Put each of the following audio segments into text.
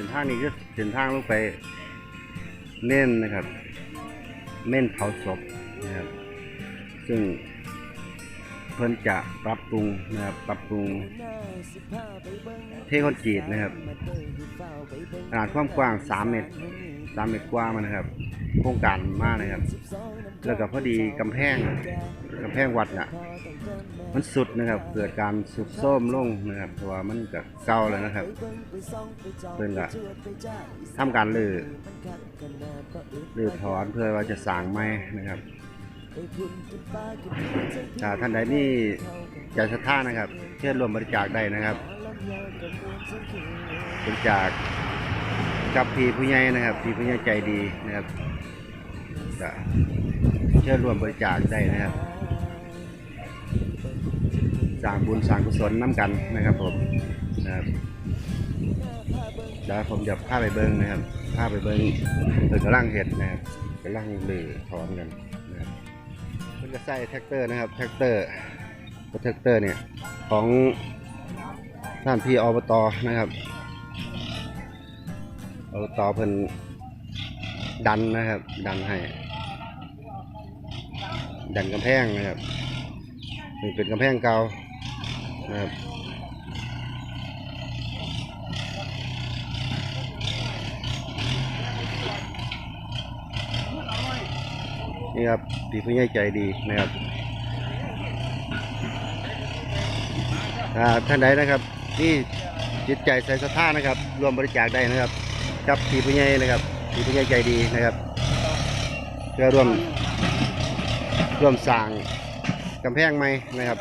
ส้นทางนี้คือเส้นทางลงไปเม่นนะครับ เม่นเผาศพนะครับ ซึ่งเพิ่นจะปรับปรุงนะครับปรับปรุงเทคอนกรีตนะครับขนาดความกว้าง 3 เมตร 3 เมตรกว่ามันนะครับ โครงการมากนะครับ แล้วก็พอดีกำแพงกำแพงวัดน่ะ มันสุดนะครับ เกิดการสุดโทรมลงนะครับเพราะว่ามันก็เก่าแล้วนะครับเพิ่อนก็ทำการรื้อรื้อถอนเพื่อว่าจะสางใหม่นะครับถ้าท่านใดนี่ใจศรัทธานะครับเชิญรวมบริจาคได้นะครับบริจาคกับพี่ผู้ใหญ่นะครับพี่ผู้ใหญ่ใจดีนะครับ ก็เชิญร่วมบริจาคได้นะครับสร้างบุญสร้างกุศลน้ำกันนะครับผมนะครับแล้วผมจะพาไปเบิ้งนะครับพาไปเบิ้งเปิดกระลังเห็ดนะครับกระลังลือถอนกันนะครับมันจะใส่แท็กเตอร์นะครับแท็กเตอร์รถแท็กเตอร์เนี่ยของท่านพี่อบตนะครับอบตเพิ่นดันนะครับ ดันให้ ดันกำแพงนะครับนี่เป็นกำแพงเก่านะครับนี่ครับพี่ผู้ใหญ่ใจดีนะครับอ่าท่านใดนะครับที่จิตใจใส่ศรัทธานะครับรวมบริจาคได้นะครับกับพี่ผู้ใหญ่นะครับพี่ผู้ใหญ่ใจดีนะครับเพื่อร่วม ร่วมสร้างกำแพงใหมนะครับ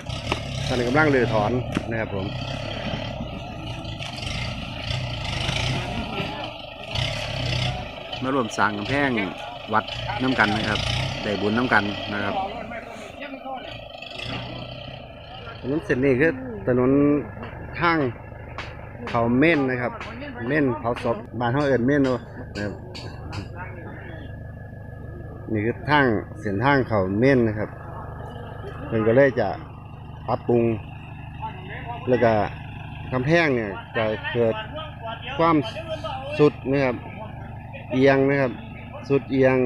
ตอนนี้กำลังรื้อถอนนะครับผมมารวมสร้างกำแพงวัดน้ำกันนะครับได้บุญน้ำกันนะครับถนนเส้นนี้คือถนนทางเขาเม่นนะครับ เม่นเผาศพบ้านเขาเอินเม่นเนาะนะครับ นี่คือทางเส้นทางเขาเม่นนะครับมันก็เลยจะปรับปรุง แล้วก็กำแพงเนี่ยจะเกิดความสุดนะครับ เอียงนะครับ สุดเอียง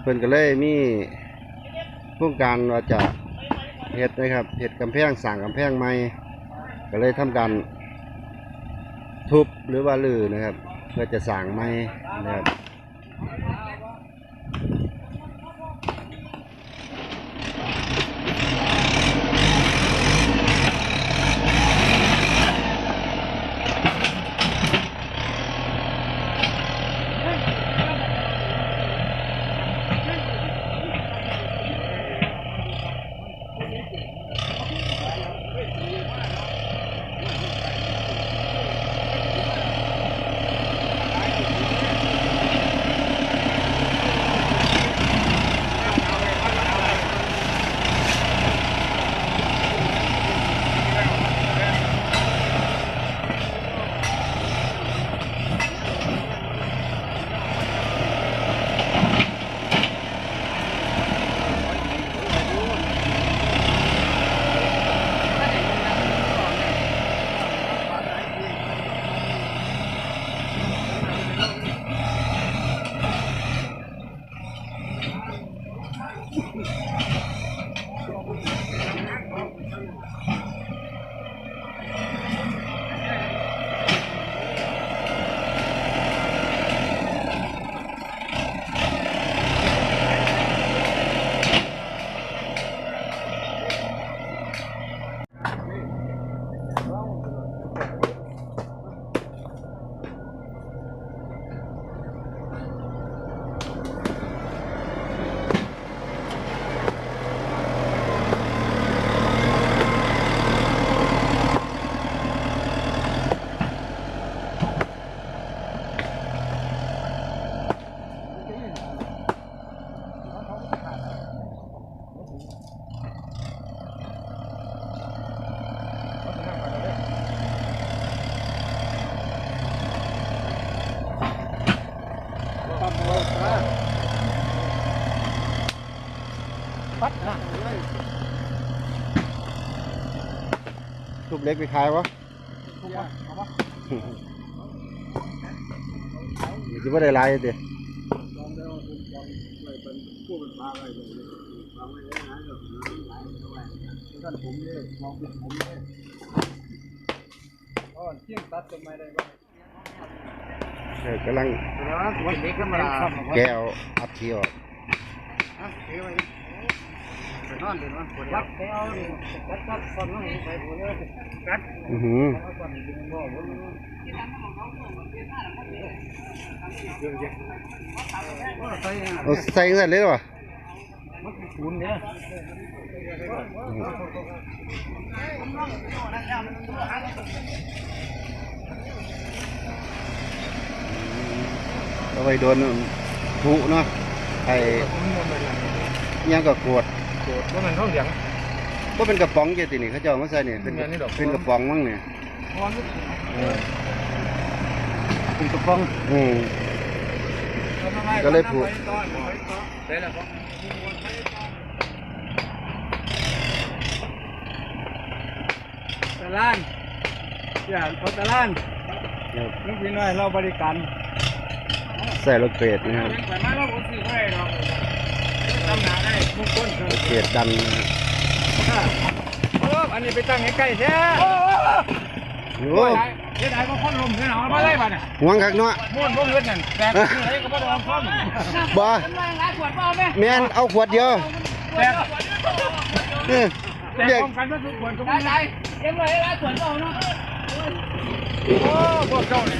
เพิ่นก็เลยมีโครงการว่าจะเห็ดนะครับเห็ดกำแพงสั่งกำแพงใหม่ก็เลยทำการทุบหรือว่าลือนะครับ เพื่อจะสั่งใหม่นะครับ ทุบเล็กไปขายวะสิบ่ได้หลายเด้ลองได้ว่าผมลองไว้เป็นผู้เป็นปลาไว้เลยปลาไว้ได้หลายดอกน้ำไหลเข้าไปท่านผมเนี่ยมองเป็นผมเนี่ยอ๋อเที่ยงตัดต้นไม้ได้บ้างเออกำลังแล้ววันนี้ขึ้นมาแก้วอัดเที่ยว อะเดี๋ยวไปไปนอนเดี๋ยวนะวัดไปเอาดิวัดกัดคนน้องไปหัวเลยกัดอือหือเอาก่อนดึงบ่อผมเยอะแยะว่าใส่ยังไงเอาใส่กันเลยเหรอมันคูนเนี่ยเอาไว้โดนผุเนาะไอ้อิหยังก็กวด โดดว่ามันเข้าเหลียงก็เป็นกระป๋องเจตินี่เขาเจ้าเอามาใส่นี่เป็นเป็นไงนี่ดอก เป็นกระป๋องมั้งเนี่ยพอนึกเป็นกระป๋องอืม ก็เลยผูก ได้แล้วครับตะลานอย่าพอตะลานครับนึกพี่น้อยเราบริการใส่รถเกรดนะครับ ไปมาเราบ่ซื้อไว้เนาะทำหนาได้มุกคน เถรอะถเกรดดันนะครับโอ้อันนี้ไปตั้งใกล้ๆแท้โอ้โอ้ยเฮ็ดให้ก็คนลมเฮ็ดเอามาเลยบัดน่ะห่วงคักเนาะม่วนบ่เฮ็ดนั่นแต่คือให้ก็บ่ได้เอาพร้อมบ่แม่นเอาขวดเดียวแต่เออแต่เรียกพร้อมกันก็ทุกคนก็ได้บ่ได้เอ็มเลยละส่วนเราเนาะโอ้พวกเจ้านี่เนาะเก้าจะเข้าทีพ่อเฮ็ดไปเดี๋ย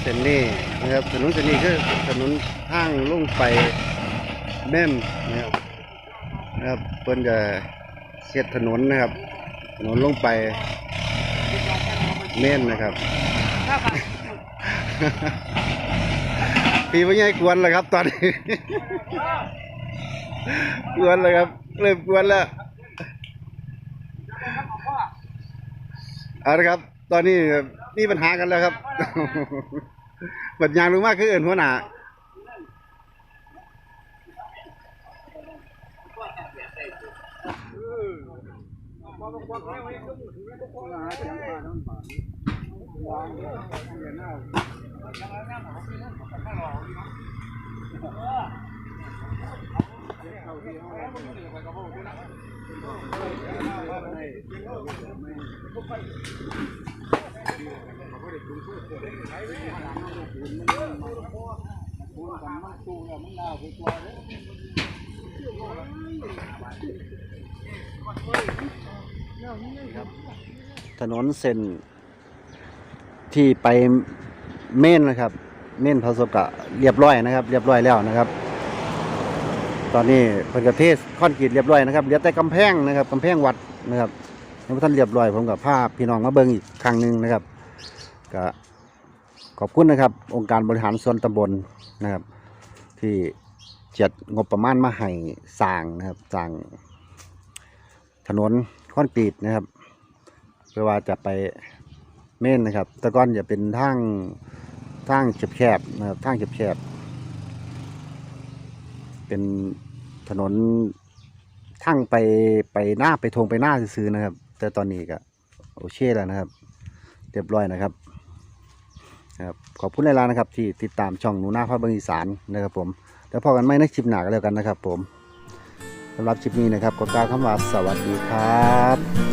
เส้นนี้นะครับถนนเส้นนี้คือถนนทางลงไปแม่มนะครับนะครับเพิ่นจะเสียดถนนนะครับ ถนนลงไปเม่นนะครับ พี่พ่อใหญ่กวนแล้วครับ ตอนนี้กวนเลยครับเริ่มกวนแล้วเอาละครับ ตอนนี้มีปัญหากันแล้วครับ บัดยางรู้มากคือเอื่นหัวหน้า ถนนเส้นที่ไปเม่นนะครับ เม่นพระศพกะเรียบร้อยนะครับ เรียบร้อยแล้วนะครับ ตอนนี้เพิ่นกระเทศคอนกรีตเรียบร้อยนะครับเหลือแต่กำแพงนะครับกำแพงวัดนะครับ ยังท่านเรียบร้อยผมกับภาพพี่น้องมาเบิ่งอีกครั้งหนึ่งนะครับก็ขอบคุณนะครับ องค์การบริหารส่วนตำบลนะครับ ที่จัดงบประมาณมาให้สร้างนะครับสร้างถนนคอนกรีตนะครับเพื่อว่าจะไปเม่นนะครับ แต่ก่อนจะเป็นทางทางแคบๆนะครับทางแคบๆเป็นถนนทางไปไปหน้าไปทงไปหน้าซื้อนะครับ แต่ตอนนี้ก็โอเคแล้วนะครับ เรียบร้อยนะครับนะครับ ขอบคุณหลายๆนะครับ ที่ติดตามช่องหนูหน้าพระบางอีสานนะครับผมแล้วพอกันไม่ในคลิปหนาก็แล้วกันนะครับ ผมสำหรับคลิปนี้นะครับก็กล่าวคำว่าสวัสดีครับ